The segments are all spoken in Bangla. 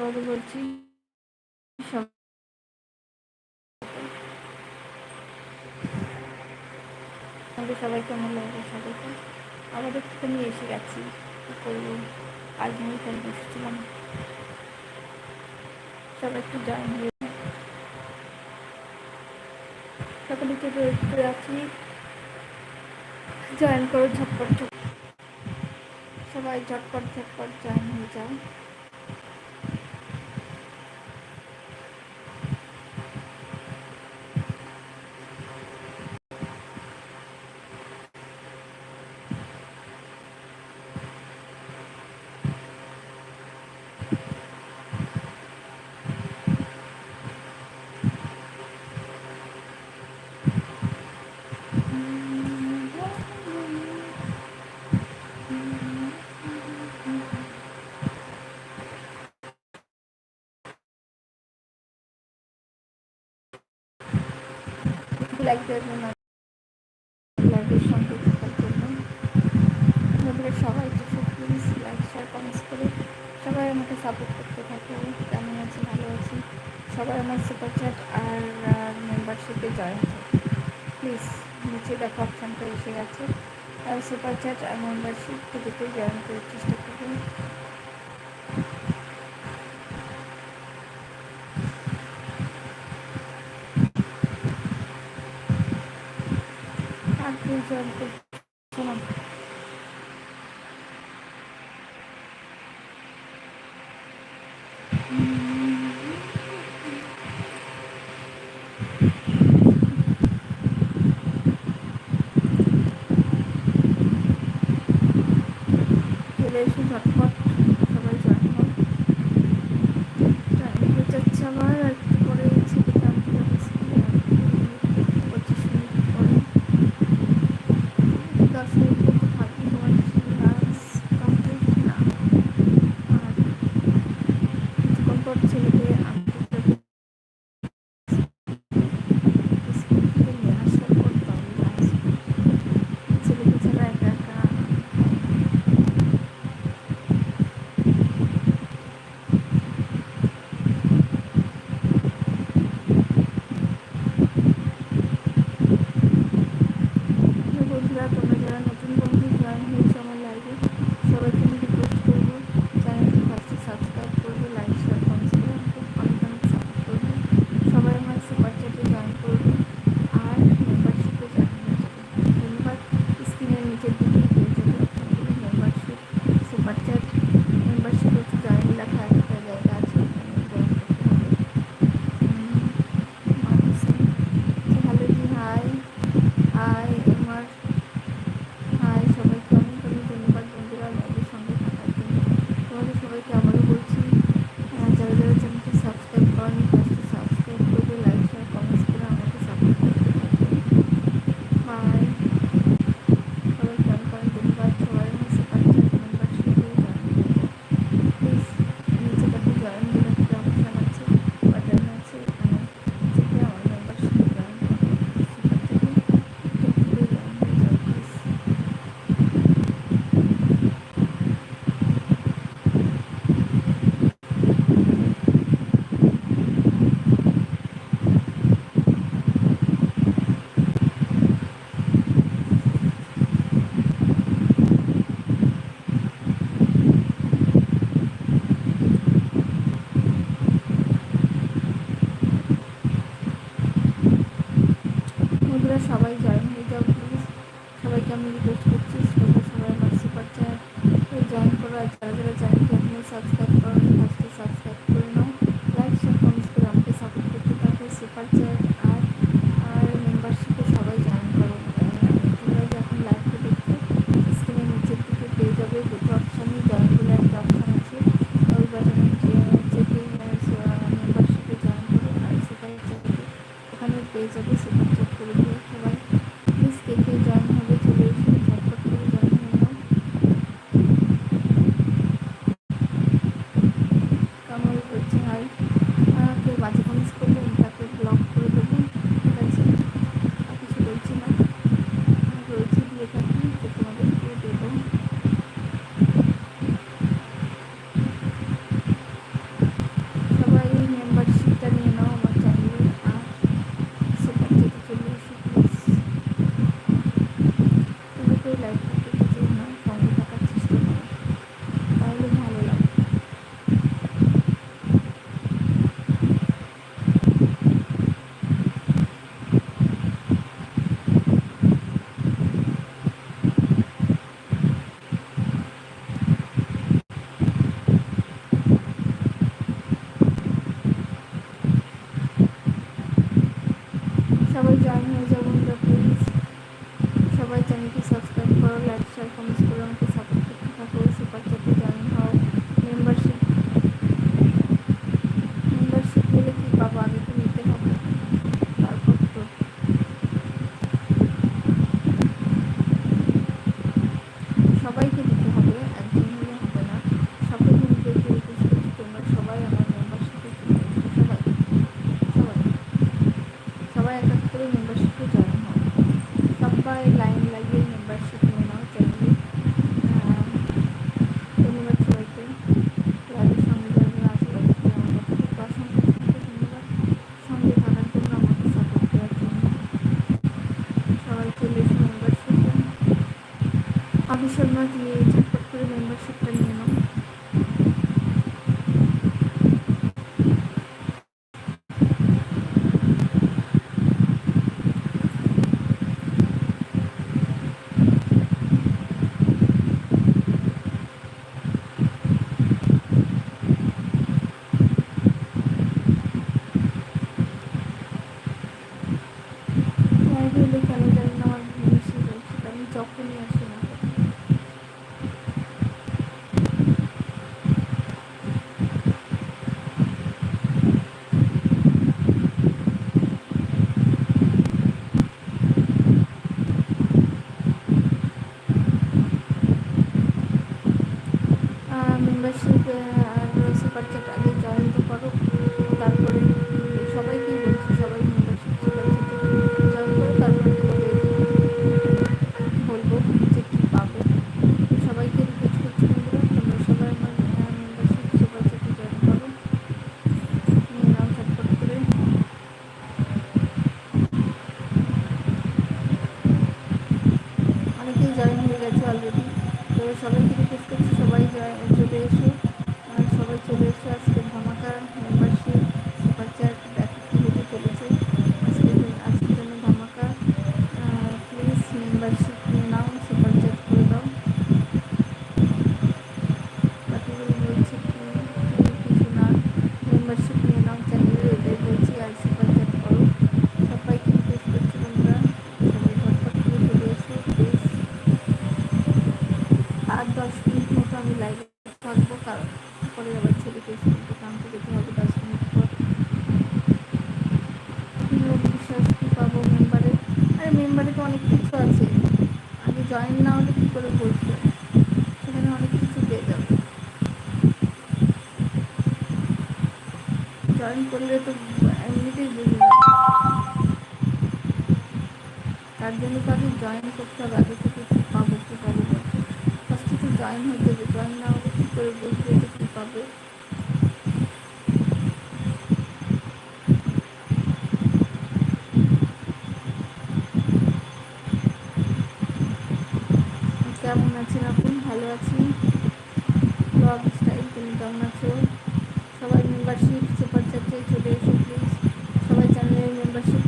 কথা বলছি। সবাই কেমন লাগবে সবাইকে? আবার একটুখানি এসে গেছি। করব? আজ আমি তাই বসেছিলাম। সবাই একটু জয়েন হয়ে সকলকে রিকোয়েস্ট করে আছি? জয়েন করো ঝটপট। সবাই ঝটপট ঝটপট জয়েন হয়ে যাও। লাইক জন্য। সবাই প্লিজ করে সবাই আমাকে সাপোর্ট করতে থাকে। সবাই আমার সুপার চ্যাট আর মেম্বারশিপে জয়েন প্লিজ নিচে এসে গেছে। আর সুপার চ্যাট আর মেম্বারশিপ দুটোতেই জয়েন করার চেষ্টা জল করছিলাম কেমন আছেন আপনি? ভালো আছেন ব্লগ স্টাইল তুমি কেমন আছো? সবাই মেম্বারশিপ সুপার চ্যাটে চলে এসো প্লিজ সবাই চ্যানেলের মেম্বারশিপ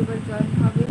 এবার জয়েন হবে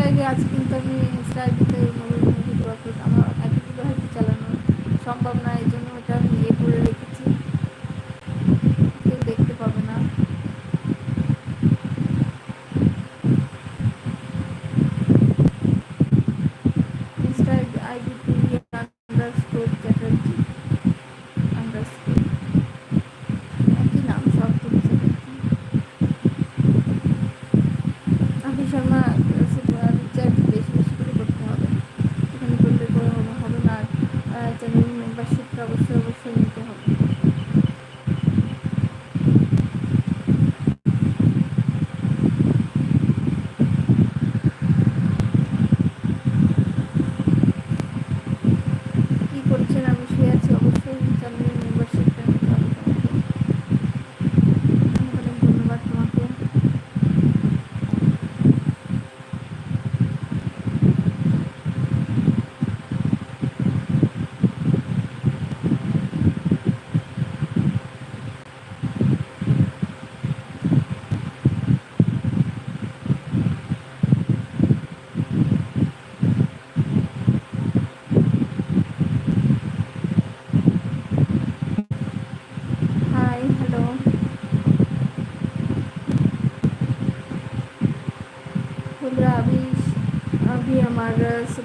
জায়গায় আজ কিন্তু আমি স্টাইলতে এইভাবে ভিডিও আপলোড আমার এত ভিডিও হয়তো চালানো সম্ভব না এই জন্য এটা আমি ইয়ে করে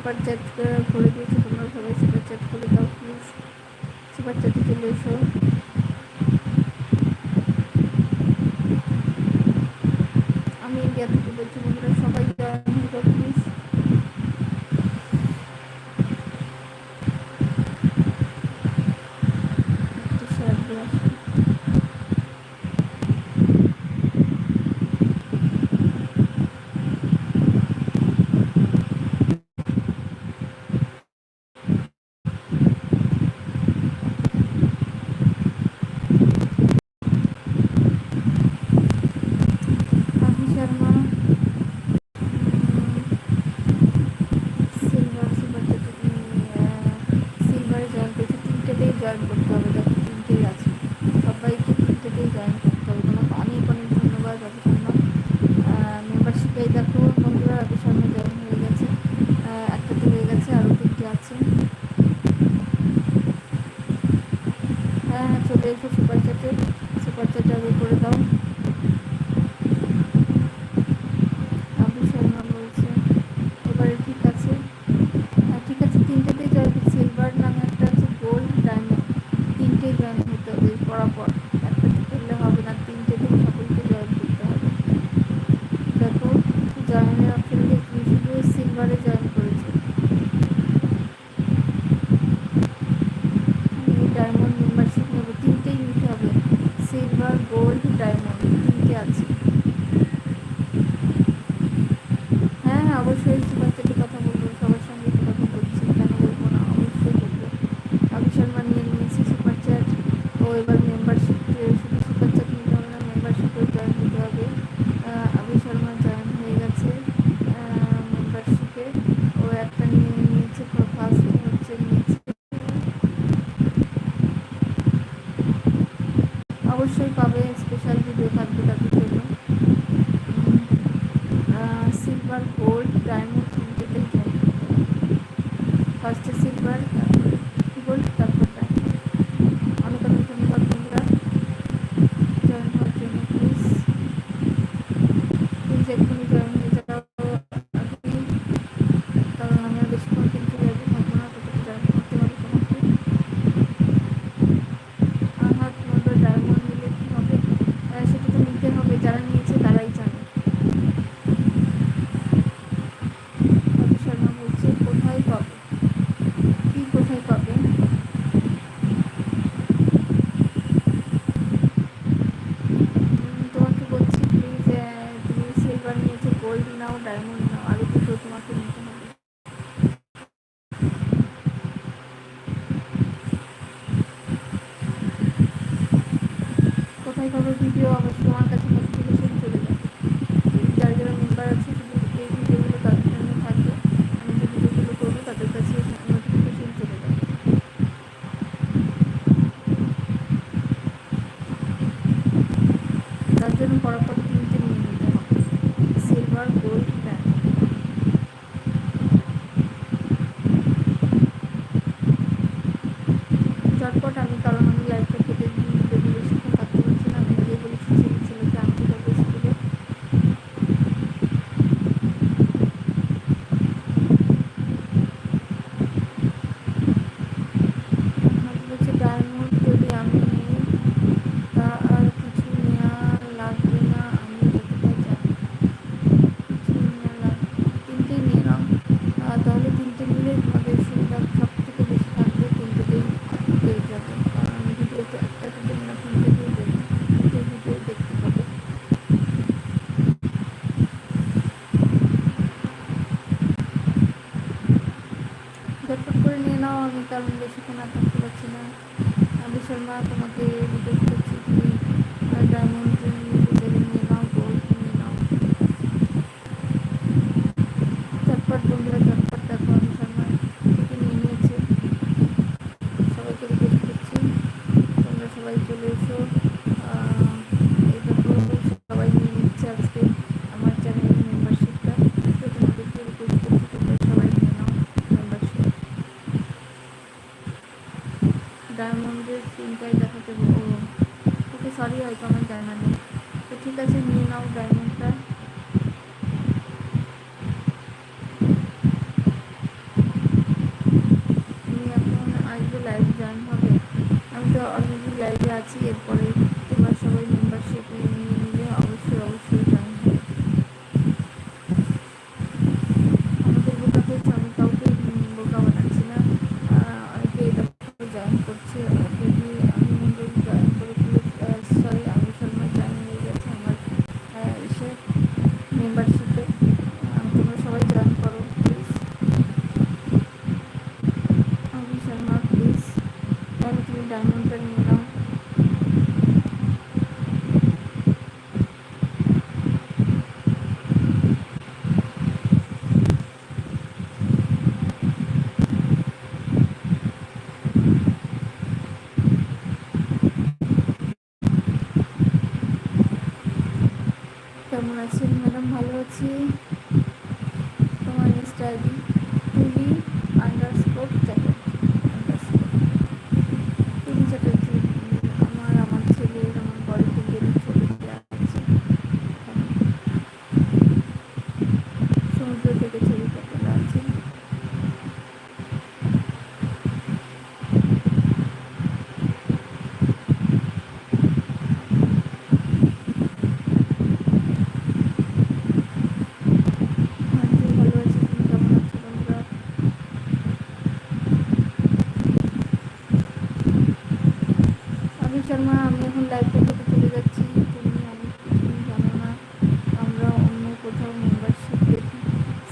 ಪಂಚಾಯತ್ अवश्य पा स्पेशल भिडियो थको तरफ़ silver gold diamond first silver video অবশ্যই নিজের তিনটায় দেখাতে যাবে ওকে সরি হয়তো আমার জানা নেই। তো ঠিক আছে, নিয়ে নাও ডায়মন্ডটা আমি এখন আসব লাইভ জয়েন হবে। আমি তো অলরেডি লাইভে আছি 七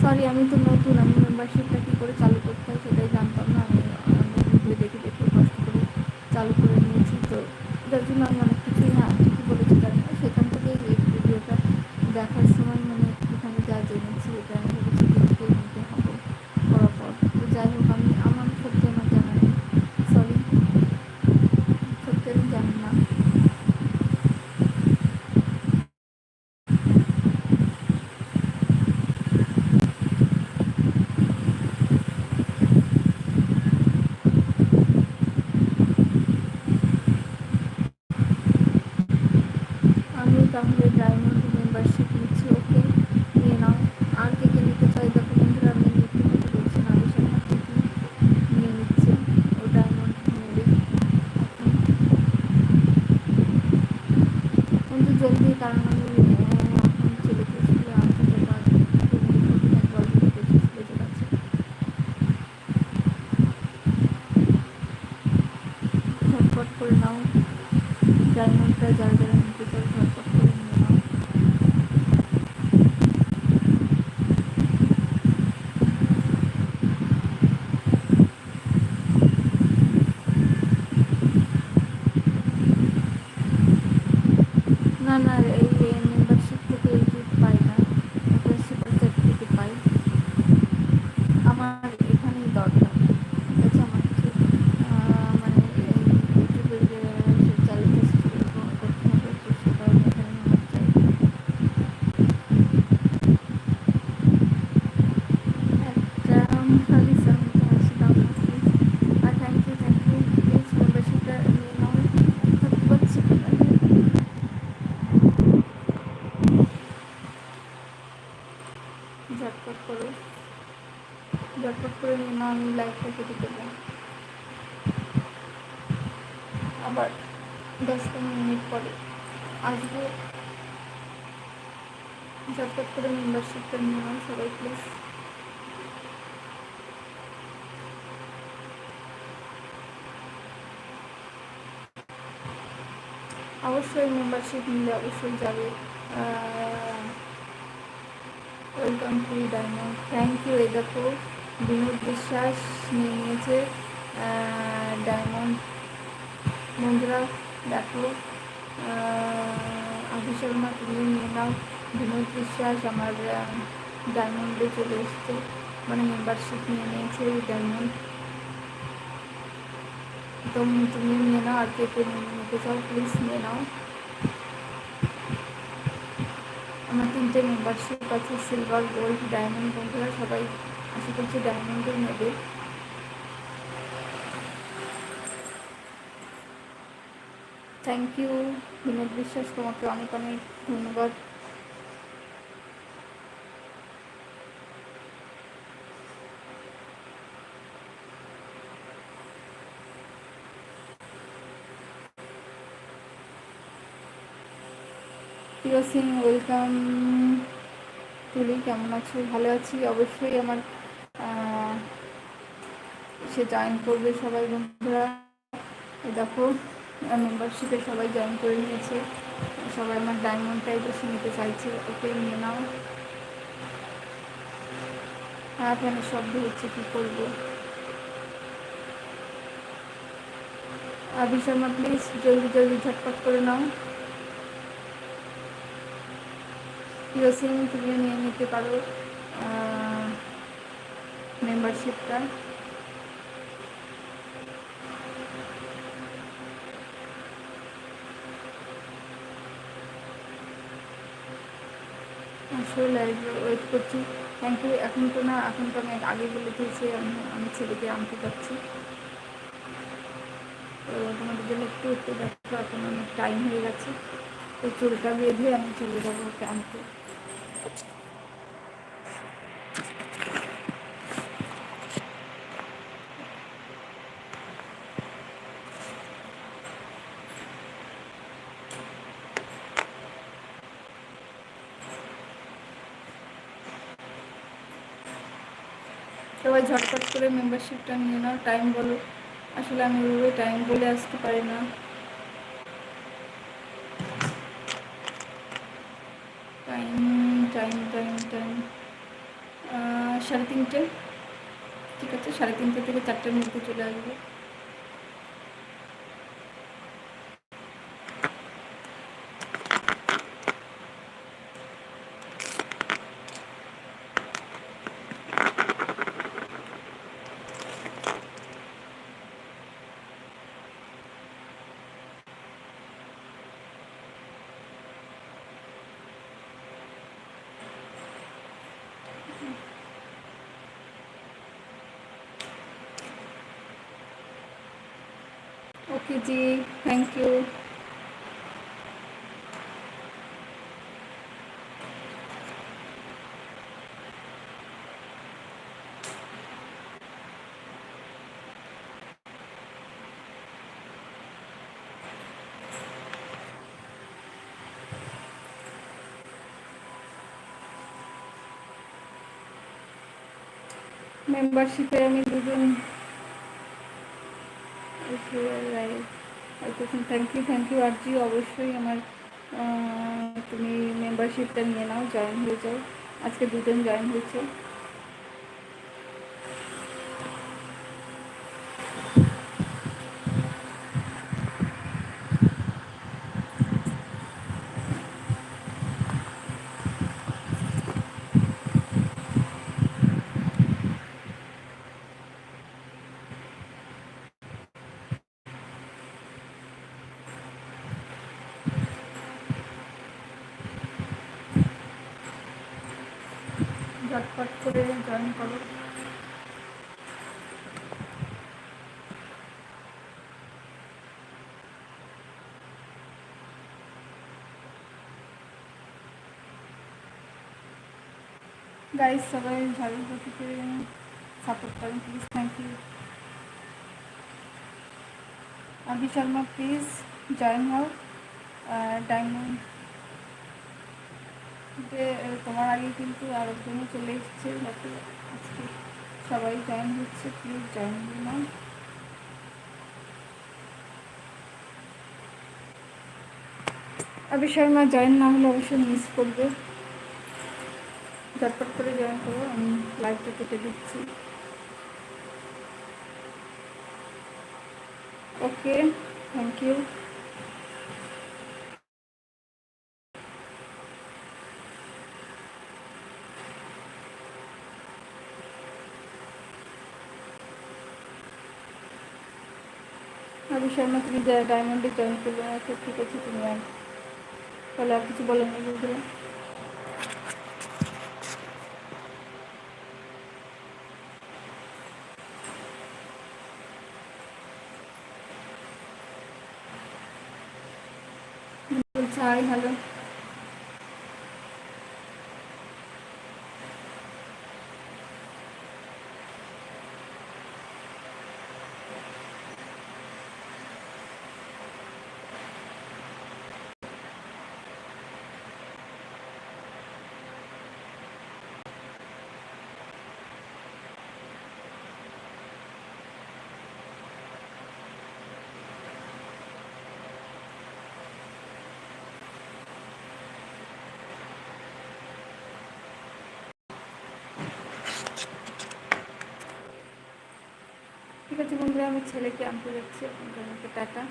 সরি আমি তো নতুন, আমি মেম্বারশিপটা কী করে চালু করতে হয় সেটাই জানতাম না। আমি অনেক দেখে দেখে কষ্ট করে চালু করে নিয়েছি। তো যার জন্য আমি অনেক কিছুই হ্যাঁ ঠিকই বলেছি জানি না। সেখান থেকে এই ভিডিওটা দেখার সময় মানে একটুখানি যা জেনেছি, এটা আমি অবশ্যই মেম্বারশিপ নিলে অবশ্যই যাবে। Welcome to diamond thank you এই দেখো, বিনোদ বিশ্বাস নিয়ে নিয়েছে। ডায়মন্ড বন্ধুরা, দেখো আভি শর্মা তুমি নিয়ে নাও। বিনোদ বিশ্বাস আমার ডায়মন্ডে চলে এসছে। মানে মেম্বারশিপ নিয়ে নিয়েছে ডায়মন্ড তো তুমি নিয়ে নাও আর কে নিতে চাও প্লিজ নিয়ে নাও। আমার তিনটে মেম্বারশিপ আছে সিলভার গোল্ড ডায়মন্ড বন্ধুরা সবাই আশা করছি ডায়মন্ডও নেবে। থ্যাংক ইউ বিনোদ বিশ্বাস, তোমাকে অনেক অনেক ধন্যবাদ। প্রিয় সিং, ওয়েলকাম। তুলি, কেমন আছো? ভালো আছি। অবশ্যই আমার সে জয়েন করবে সবাই, বন্ধুরা। দেখো মেম্বারশিপে সবাই জয়েন করে নিয়েছে। সবাই আমার ডায়মন্ডটাই বেশি নিতে চাইছে। ওকে নিয়ে নাও। হ্যাঁ ফ্যানের শব্দ হচ্ছে, কী করব? আবি শর্মা প্লিজ জলদি জলদি ঝটপট করে নাও। সিম তুমিও নিয়ে নিতে পারো মেম্বারশিপটা আসলে লাইভ ওয়েট করছি থ্যাংক ইউ এখন তো না, এখন তো আমি আগে বলে দিয়েছি, আমি আমি ছেলেকে আনতে যাচ্ছি। তো তোমাদের জন্য একটু একটু দেখো, এখন অনেক টাইম হয়ে গেছে। তো চুলটা বেঁধে আমি চলে যাব ওকে আনতে। সবাই ঝটপট করে মেম্বারশিপটা নিয়ে নাও টাইম বলো। আসলে আমি ওইভাবে টাইম বলে আসতে পারি না। টাইম টাইম টাইম টাইম সাড়ে তিনটে। ঠিক আছে, সাড়ে তিনটে থেকে চারটের মধ্যে চলে আসবে। ओके जी थैंक यू মেম্বারশিপে আমি দুজন থ্যাংক ইউ থ্যাংক ইউ আর জি অবশ্যই আমার তুমি মেম্বারশিপটা নিয়ে নাও জয়েন হয়ে যাও। আজকে দুজন জয়েন হয়েছে ঝটপট করে জয়েন করো গাইজ সবাই ঝাড়ু প্রতিকে সাপোর্ট করেন please thank you Abhi Sharma please join হও ডায়মন্ড যে তোমার আগে কিন্তু আরেকজনও চলে এসছে যাতে আজকে সবাই জয়েন হচ্ছে প্লিজ জয়েন নাও আবি শর্মা জয়েন না হলে অবশ্যই মিস করবে। ঝটপট করে জয়েন করো, আমি লাইভটা কেটে দিচ্ছি। ওকে থ্যাংক ইউ শর্মা তুমি ডায়মন্ডে জয়েন করবে আচ্ছা ঠিক আছে, তুমি আর তাহলে আর কিছু বলেন না বলছে হাই হ্যালো ঠিক আছে বন্ধুরা আমি ছেলেকে আনতে যাচ্ছি আপনাদের টাটা।